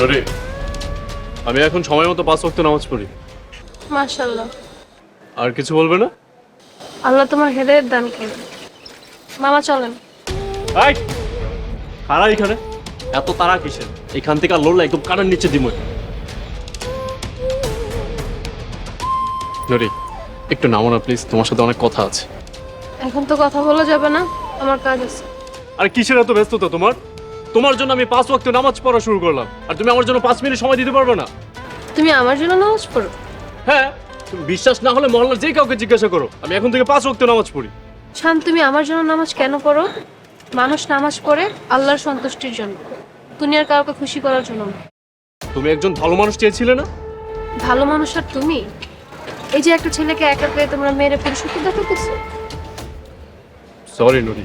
নরে আমি এখন সময় মতো পাঁচ ওয়াক্ত নামাজ পড়ি। মাশাল্লাহ আর কিছু বলবে না? আল্লাহ তোমার হেদায়েত দান করুন। মামা চলেন। এই কারা এখানে? এত তারা কিসের? এখান থেকে আর লড়লে একদম কানের নিচে দিমই। নরি একটু নামো না প্লিজ তোমার সাথে অনেক কথা আছে। এখন তো কথা বলা যাবে না আমার কাজ আছে। আর কিসের এত ব্যস্ততা তোমার? তোমার জন্য আমি পাঁচ ওয়াক্ত নামাজ পড়া শুরু করলাম। আর তুমি আমার জন্য পাঁচ মিনিট সময় দিতে পারবে না। তুমি আমার জন্য নামাজ পড়ো। হ্যাঁ তুমি বিশ্বাস না হলে মহল্লার যে কাউকে জিজ্ঞাসা করো। আমি এখন থেকে পাঁচ ওয়াক্ত নামাজ পড়ি। শান তুমি আমার জন্য নামাজ কেন পড়ো? মানুষ নামাজ পড়ে আল্লাহর সন্তুষ্টির জন্য। দুনিয়ার কাউকে খুশি করার জন্য। না। তুমি একজন ভালো মানুষ চেয়েছিলে না? ভালো মানুষ আর তুমি? এই যে একটা ছেলেকে একা পেয়ে তোমরা মেরে পুরুষত্ব দেখাতেছো সরি নুরি